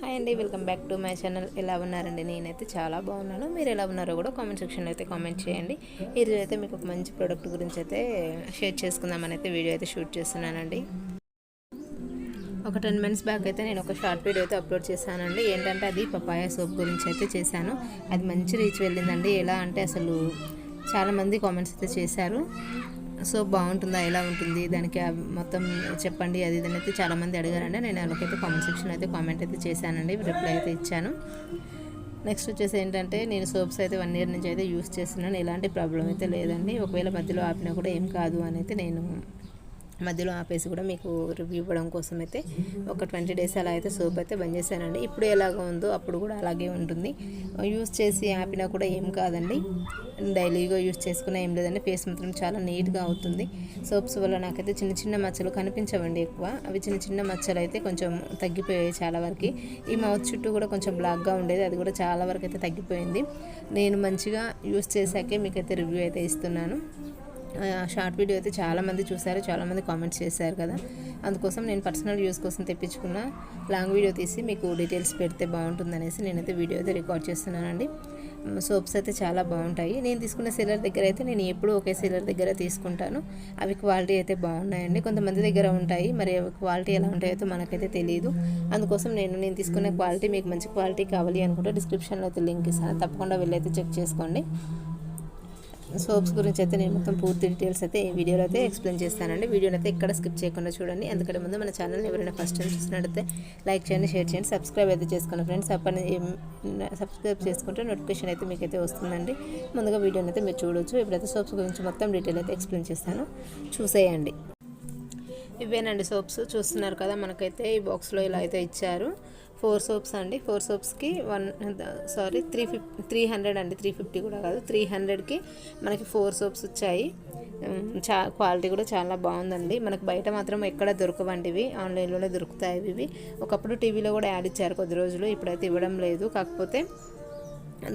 Hi అండి welcome back to my channel. ఎలా ఉన్నారండి? నేనైతే చాలా బాగున్నాను. మీరు ఎలా ఉన్నారో కూడా కామెంట్ సెక్షన్లో అయితే కామెంట్ చేయండి. ఈరోజు అయితే మీకు ఒక మంచి ప్రోడక్ట్ గురించి అయితే షేర్ చేసుకుందామని అయితే వీడియో అయితే షూట్ చేస్తున్నానండి. ఒక టెన్ మినిట్స్ బ్యాక్ అయితే నేను ఒక షార్ట్ వీడియో అయితే అప్లోడ్ చేశానండి. ఏంటంటే అది పపాయ సోప్ గురించి అయితే చేశాను. అది మంచి రీచ్ వెళ్ళిందండి. ఎలా అంటే అసలు చాలామంది కామెంట్స్ అయితే చేశారు. సో బాగుంటుందా ఎలా ఉంటుంది దానికి మొత్తం చెప్పండి అది ఇదని అయితే చాలామంది అడిగారండి. నేను వాళ్ళకైతే కామెంట్ సెక్షన్ అయితే కామెంట్ అయితే చేశానండి రిప్లై అయితే ఇచ్చాను. నెక్స్ట్ వచ్చేసి ఏంటంటే నేను సోప్స్ అయితే వన్ ఇయర్ నుంచి అయితే యూస్ చేస్తున్నాను. ఎలాంటి ప్రాబ్లం అయితే లేదండి. ఒకవేళ మధ్యలో ఆపినా కూడా ఏం కాదు అని అయితే నేను మధ్యలో ఆపేసి కూడా మీకు రివ్యూ ఇవ్వడం కోసం అయితే ఒక ట్వంటీ డేస్ అలా అయితే సోప్ అయితే బంద్ చేశానండి. ఇప్పుడు ఎలాగ ఉందో అప్పుడు కూడా అలాగే ఉంటుంది. యూస్ చేసి ఆపినా కూడా ఏం కాదండి. డైలీగా యూస్ చేసుకున్నా ఏం లేదండి. ఫేస్ మాత్రం చాలా నీట్గా అవుతుంది. సోప్స్ వల్ల నాకైతే చిన్న చిన్న మచ్చలు కనిపించవండి ఎక్కువ. అవి చిన్న చిన్న మచ్చలు అయితే కొంచెం తగ్గిపోయాయి చాలా వరకు. ఈ మౌత్ చుట్టూ కూడా కొంచెం బ్లాక్గా ఉండేది. అది కూడా చాలా వరకు అయితే తగ్గిపోయింది. నేను మంచిగా యూస్ చేశాకే మీకైతే రివ్యూ అయితే ఇస్తున్నాను. షార్ట్ వీడియో అయితే చాలామంది చూశారు చాలామంది కామెంట్స్ చేశారు కదా. అందుకోసం నేను పర్సనల్ యూస్ కోసం తెప్పించుకున్న లాంగ్ వీడియో తీసి మీకు డీటెయిల్స్ పెడితే బాగుంటుంది అనేసి నేనైతే వీడియో అయితే రికార్డ్ చేస్తున్నానండి. సోప్స్ అయితే చాలా బాగుంటాయి. నేను తీసుకున్న సెలర్ దగ్గర అయితే నేను ఎప్పుడూ ఒకే సెలర్ దగ్గర తీసుకుంటాను. అవి క్వాలిటీ అయితే బాగున్నాయండి. కొంతమంది దగ్గర ఉంటాయి. మరి అవి క్వాలిటీ ఎలా ఉంటాయో మనకైతే తెలియదు అందుకోసం నేను నేను తీసుకునే క్వాలిటీ మీకు మంచి క్వాలిటీ కావాలి అనుకుంటే డిస్క్రిప్షన్లో అయితే లింక్ ఇస్తాను. తప్పకుండా వెళ్ళైతే చెక్ చేసుకోండి. సోప్స్ గురించి అయితే నేను మొత్తం పూర్తి డీటెయిల్స్ అయితే ఈ వీడియోలో అయితే ఎక్స్ప్లెయిన్ చేస్తానండి. వీడియోని అయితే ఎక్కడ స్కిప్ చేయకుండా చూడండి. ఎందుకంటే ముందు మన ఛానల్ని ఎవరైనా ఫస్ట్ టైం చూసినట్టయితే లైక్ చేయండి షేర్ చేయండి సబ్స్క్రైబ్ అయితే చేసుకోండి ఫ్రెండ్స్ అప్పటి సబ్స్క్రైబ్ చేసుకుంటే నోటిఫికేషన్ అయితే మీకైతే వస్తుందండి. ముందుగా వీడియోని అయితే మీరు చూడొచ్చు. ఇప్పుడైతే సోప్స్ గురించి మొత్తం డీటెయిల్ అయితే ఎక్స్ప్లెయిన్ చేస్తాను. చూసేయండి. ఇవేనండి సోప్స్. చూస్తున్నారు కదా మనకైతే ఈ బాక్స్లో ఇలా అయితే ఇచ్చారు. ఫోర్ సోప్స్ అండి. ఫోర్ సోప్స్కి వన్ సారీ త్రీ ఫిఫ్ త్రీ హండ్రెడ్ అండి. త్రీ ఫిఫ్టీ కూడా కాదు. త్రీ హండ్రెడ్కి మనకి ఫోర్ సోప్స్ వచ్చాయి. చా క్వాలిటీ కూడా చాలా బాగుందండి. మనకు బయట మాత్రం ఎక్కడ దొరకవండి ఇవి ఆన్లైన్లోనే దొరుకుతాయి ఇవి. ఒకప్పుడు టీవీలో కూడా యాడ్ ఇచ్చారు కొద్ది రోజులు. ఇప్పుడైతే ఇవ్వడం లేదు. కాకపోతే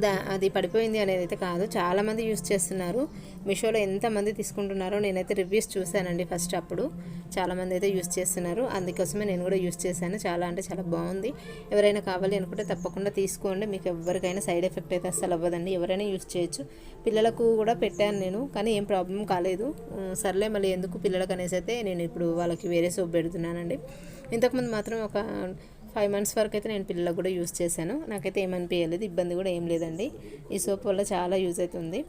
దా అది పడిపోయింది అనేది అయితే కాదు. చాలామంది యూస్ చేస్తున్నారు. మీషోలో ఎంతమంది తీసుకుంటున్నారో నేనైతే రివ్యూస్ చూశానండి ఫస్ట్ అప్పుడు. చాలామంది అయితే యూస్ చేస్తున్నారు. అందుకోసమే నేను కూడా యూస్ చేశాను. చాలా అంటే చాలా బాగుంది. ఎవరైనా కావాలి అనుకుంటే తప్పకుండా తీసుకోండి. మీకు ఎవరికైనా సైడ్ ఎఫెక్ట్ అయితే అస్సలు అవ్వదండి. ఎవరైనా యూస్ చేయొచ్చు. పిల్లలకు కూడా పెట్టాను నేను కానీ ఏం ప్రాబ్లం కాలేదు. సర్లే మళ్ళీ ఎందుకు పిల్లలకు అనేసి అయితే నేను ఇప్పుడు వాళ్ళకి వేరే సోప్ పెడుతున్నానండి. ఇంతకుముందు మాత్రం ఒక ఫైవ్ మంత్స్ వరకు అయితే నేను పిల్లలకు కూడా యూస్ చేశాను. నాకైతే ఏమనిపించలేదు ఇబ్బంది కూడా ఏం లేదండి. ఈ సోప్ వల్ల చాలా యూజ్ అవుతుంది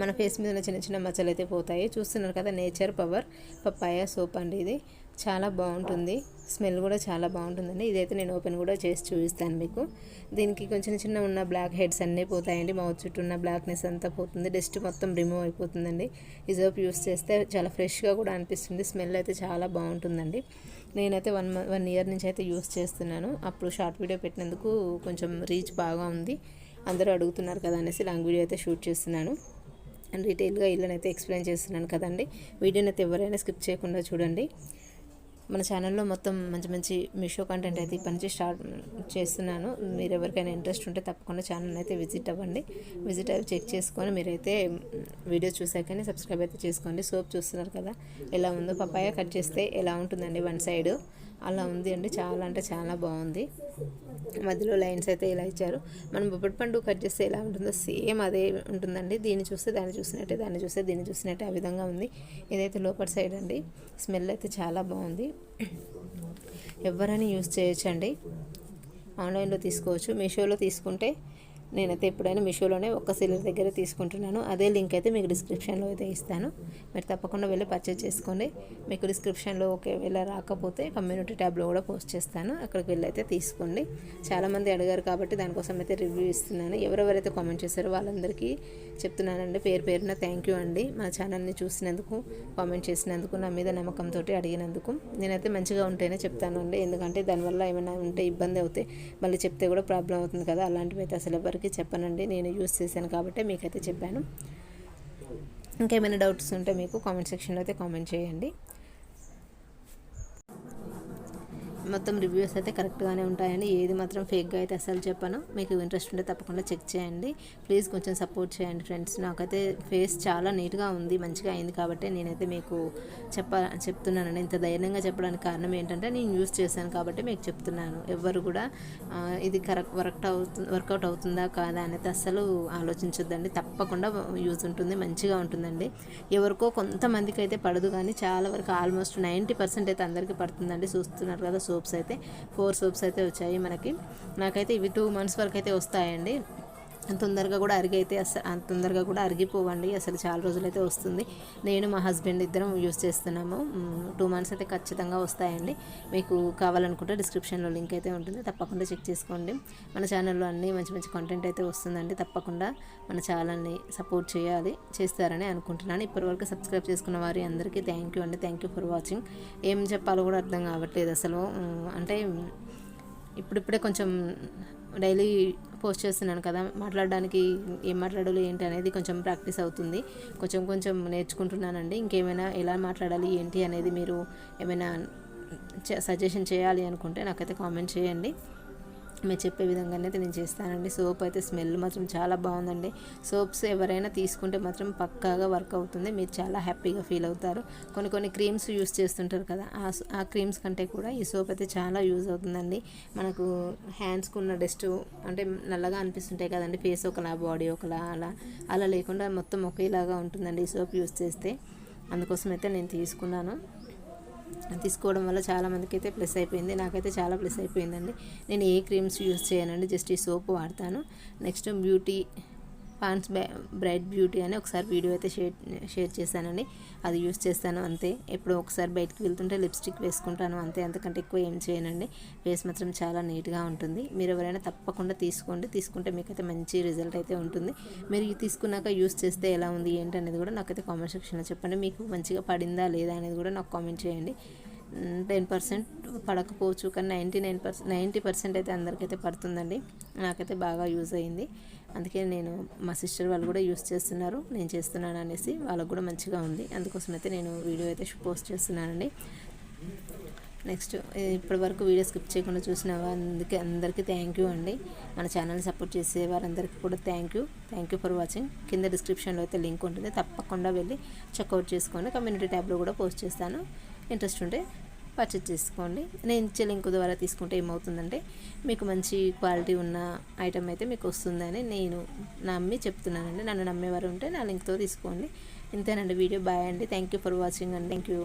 మన ఫేస్ మీద ఉన్న చిన్న చిన్న మచ్చలు అయితే పోతాయి. చూస్తున్నారు కదా నేచర్ పవర్ పప్పాయ సోప్ అండి ఇది. చాలా బాగుంటుంది. స్మెల్ కూడా చాలా బాగుంటుందండి. ఇదైతే నేను ఓపెన్ కూడా చేసి చూపిస్తాను మీకు. దీనికి కొంచెం చిన్న ఉన్న బ్లాక్ హెడ్స్ అన్నీ పోతాయండి. మౌత్ చుట్టూ ఉన్న బ్లాక్నెస్ అంతా పోతుంది. డస్ట్ మొత్తం రిమూవ్ అయిపోతుందండి. ఇజోప్ యూస్ చేస్తే చాలా ఫ్రెష్గా కూడా అనిపిస్తుంది. స్మెల్ అయితే చాలా బాగుంటుందండి. నేనైతే వన్ వన్ ఇయర్ నుంచి అయితే యూస్ చేస్తున్నాను. అప్పుడు షార్ట్ వీడియో పెట్టినందుకు కొంచెం రీచ్ బాగా ఉంది. అందరూ అడుగుతున్నారు కదా అనేసి లాంగ్ వీడియో అయితే షూట్ చేస్తున్నాను. అండ్ డీటెయిల్గా ఇల్లునైతే ఎక్స్ప్లెయిన్ చేస్తున్నాను కదండి. వీడియోని అయితే ఎవరైనా స్కిప్ చేయకుండా చూడండి. మన ఛానల్లో మొత్తం మంచి మంచి మీషో కంటెంట్ అయితే ఇప్పటి నుంచి స్టార్ట్ చేస్తున్నాను. మీరు ఎవరికైనా ఇంట్రెస్ట్ ఉంటే తప్పకుండా ఛానల్ అయితే విజిట్ అవ్వండి. విజిట్ అవి చెక్ చేసుకొని మీరైతే వీడియో చూసాకనే సబ్స్క్రైబ్ అయితే చేసుకోండి. సోప్ చూస్తున్నారు కదా ఎలా ఉందో పప్పాయ కట్ చేస్తే ఎలా ఉంటుందండి వన్ సైడ్ అలా ఉంది అండి. చాలా అంటే చాలా బాగుంది. మధ్యలో లైన్స్ అయితే ఇలా ఇచ్చారు. మనం బొబ్బడి పండు కట్ చేస్తే ఎలా ఉంటుందో సేమ్ అదే ఉంటుందండి. దీన్ని చూస్తే దాన్ని చూసినట్టే దాన్ని చూస్తే దీన్ని చూసినట్టే ఆ విధంగా ఉంది. ఇదైతే లోపల సైడ్ అండి. స్మెల్ అయితే చాలా బాగుంది. ఎవరైనా యూస్ చేయొచ్చండి. ఆన్లైన్లో తీసుకోవచ్చు. మీషోలో తీసుకుంటే నేనైతే ఎప్పుడైనా మీషోలోనే ఒక్క సిలిండర్ దగ్గర తీసుకుంటున్నాను. అదే లింక్ అయితే మీకు డిస్క్రిప్షన్లో అయితే ఇస్తాను. మీరు తప్పకుండా వెళ్ళి పర్చేజ్ చేసుకోండి. మీకు డిస్క్రిప్షన్లో ఒకవేళ రాకపోతే కమ్యూనిటీ ట్యాబ్లో కూడా పోస్ట్ చేస్తాను. అక్కడికి వెళ్ళి అయితే తీసుకోండి. చాలామంది అడిగారు కాబట్టి దానికోసం అయితే రివ్యూ ఇస్తున్నాను. ఎవరెవరైతే కామెంట్ చేశారో వాళ్ళందరికీ చెప్తున్నానండి. పేరు పేరున థ్యాంక్ యూ అండి. మా ఛానల్ని చూసినందుకు కామెంట్ చేసినందుకు నా మీద నమ్మకంతో అడిగినందుకు నేనైతే మంచిగా ఉంటేనే చెప్తాను అండి ఎందుకంటే దానివల్ల ఏమైనా ఉంటే ఇబ్బంది అవుతే మళ్ళీ చెప్తే కూడా ప్రాబ్లం అవుతుంది కదా. అలాంటివి అయితే అసలు ఎవరు ఎవరికి చెప్పనండి నేను యూస్ చేశాను కాబట్టి మీకైతే చెప్పాను. ఇంకేమైనా డౌట్స్ ఉంటే మీకు కామెంట్ సెక్షన్లో అయితే కామెంట్ చేయండి. మొత్తం రివ్యూస్ అయితే కరెక్ట్గానే ఉంటాయండి. ఏది మాత్రం ఫేక్గా అయితే అసలు చెప్పాను. మీకు ఇంట్రెస్ట్ ఉంటే తప్పకుండా చెక్ చేయండి. ప్లీజ్ కొంచెం సపోర్ట్ చేయండి ఫ్రెండ్స్ నాకైతే ఫేస్ చాలా నీట్గా ఉంది మంచిగా అయింది కాబట్టి నేనైతే మీకు చెప్ప చెప్తున్నానండి. ఇంత ధైర్యంగా చెప్పడానికి కారణం ఏంటంటే నేను యూస్ చేశాను కాబట్టి మీకు చెప్తున్నాను. ఎవరు కూడా ఇది కరెక్ట్ వర్క్ అవుతుంది వర్కౌట్ అవుతుందా కాదా అనేది అస్సలు ఆలోచించొద్దండి. తప్పకుండా యూజ్ ఉంటుంది మంచిగా ఉంటుందండి. ఎవరికో కొంతమందికి అయితే పడదు కానీ చాలా వరకు ఆల్మోస్ట్ నైంటీ పర్సెంట్ అయితే అందరికీ పడుతుందండి. చూస్తున్నారు కదా సోప్స్ అయితే ఫోర్ సోప్స్ అయితే వచ్చాయి మనకి. నాకైతే ఇవి టూ మంత్స్ వరకు అయితే వస్తాయండి. తొందరగా కూడా అరిగి అయితే అసలు తొందరగా కూడా అరిగిపోవండి. అసలు చాలా రోజులైతే వస్తుంది. నేను మా హస్బెండ్ ఇద్దరం యూస్ చేస్తున్నాము. టూ మంత్స్ అయితే ఖచ్చితంగా వస్తాయండి. మీకు కావాలనుకుంటే డిస్క్రిప్షన్లో లింక్ అయితే ఉంటుంది. తప్పకుండా చెక్ చేసుకోండి. మన ఛానల్లో అన్నీ మంచి మంచి కంటెంట్ అయితే వస్తుందండి. తప్పకుండా మన ఛానల్ని సపోర్ట్ చేయాలి చేస్తారని అనుకుంటున్నాను. ఇప్పటివరకు సబ్స్క్రైబ్ చేసుకున్న వారి అందరికీ థ్యాంక్ యూ అండి. థ్యాంక్ యూ ఫర్ వాచింగ్ ఏం చెప్పాలో కూడా అర్థం కావట్లేదు అసలు. అంటే ఇప్పుడిప్పుడే కొంచెం డైలీ పోస్ట్ చేస్తున్నాను కదా మాట్లాడడానికి ఏం మాట్లాడాలి ఏంటి అనేది కొంచెం ప్రాక్టీస్ అవుతుంది. కొంచెం కొంచెం నేర్చుకుంటున్నానండి. ఇంకేమైనా ఎలా మాట్లాడాలి ఏంటి అనేది మీరు ఏమైనా సజెషన్ చేయాలి అనుకుంటే నాకైతే కామెంట్ చేయండి. మీరు చెప్పే విధంగానే అయితే నేను చేస్తానండి సోప్ అయితే స్మెల్ మాత్రం చాలా బాగుందండి. సోప్స్ ఎవరైనా తీసుకుంటే మాత్రం పక్కాగా వర్క్ అవుతుంది. మీరు చాలా హ్యాపీగా ఫీల్ అవుతారు. కొన్ని కొన్ని క్రీమ్స్ యూస్ చేస్తుంటారు కదా ఆ ఆ క్రీమ్స్ కంటే కూడా ఈ సోప్ అయితే చాలా యూజ్ అవుతుందండి. మనకు హ్యాండ్స్కి ఉన్న డస్ట్ అంటే నల్లగా అనిపిస్తుంటాయి కదండి. ఫేస్ ఒకలా బాడీ ఒకలా అలా అలా లేకుండా మొత్తం ఒకేలాగా ఉంటుందండి ఈ సోప్ యూస్ చేస్తే. అందుకోసం అయితే నేను తీసుకున్నాను. తీసుకోవడం వల్ల చాలా మందికి అయితే ప్లస్ అయిపోయింది. నాకైతే చాలా ప్లస్ అయిపోయిందండి. నేను ఏ క్రీమ్స్ యూస్ చేయనండి జస్ట్ ఈ సోప్ వాడతాను. Next beauty Pond's Bright Beauty అని ఒకసారి వీడియో అయితే షేర్ షేర్ చేశానండి. అది యూస్ చేస్తాను అంతే. ఎప్పుడో ఒకసారి బయటకు వెళ్తుంటే లిప్స్టిక్ వేసుకుంటాను అంతే. అంతకంటే ఎక్కువ ఏం చేయనండి. ఫేస్ మాత్రం చాలా నీట్గా ఉంటుంది. మీరు ఎవరైనా తప్పకుండా తీసుకోండి. తీసుకుంటే మీకైతే మంచి రిజల్ట్ అయితే ఉంటుంది. మీరు తీసుకున్నాక యూస్ చేస్తే ఎలా ఉంది ఏంటి అనేది కూడా నాకైతే కామెంట్ సెక్షన్లో చెప్పండి. మీకు మంచిగా పడిందా లేదా అనేది కూడా నాకు కామెంట్ చేయండి. టెన్ పర్సెంట్ పడకపోవచ్చు కానీ ninety nine percent ninety percent అయితే అందరికైతే పడుతుందండి. నాకైతే బాగా యూజ్ అయింది. అందుకే నేను మా సిస్టర్ వాళ్ళు కూడా యూస్ చేస్తున్నారు నేను చేస్తున్నాను అనేసి వాళ్ళకు కూడా మంచిగా ఉంది. అందుకోసం అయితే నేను వీడియో అయితే పోస్ట్ చేస్తున్నానండి. నెక్స్ట్ ఇప్పటి వరకు వీడియో స్కిప్ చేయకుండా చూసిన అందుకే అందరికీ థ్యాంక్ యూ అండి. మన ఛానల్ని సపోర్ట్ చేసే వారందరికీ కూడా thank you thank you for watching కింద డిస్క్రిప్షన్లో అయితే లింక్ ఉంటుంది. తప్పకుండా వెళ్ళి చెక్అవుట్ చేసుకొని కమ్యూనిటీ ట్యాబ్లో కూడా పోస్ట్ చేస్తాను. ఇంట్రెస్ట్ ఉంటే పర్చేజ్ చేసుకోండి. నేను ఇచ్చే లింక్ ద్వారా తీసుకుంటే ఏమవుతుందంటే మీకు మంచి క్వాలిటీ ఉన్న ఐటమ్ అయితే మీకు వస్తుందని నేను నమ్మి చెప్తున్నానండి. నన్ను నమ్మేవారు ఉంటే నా లింక్తో తీసుకోండి. ఇంతేనండి. వీడియో బాయ్ అండి. థ్యాంక్ యూ ఫర్ వాచింగ్ అండి థ్యాంక్ యూ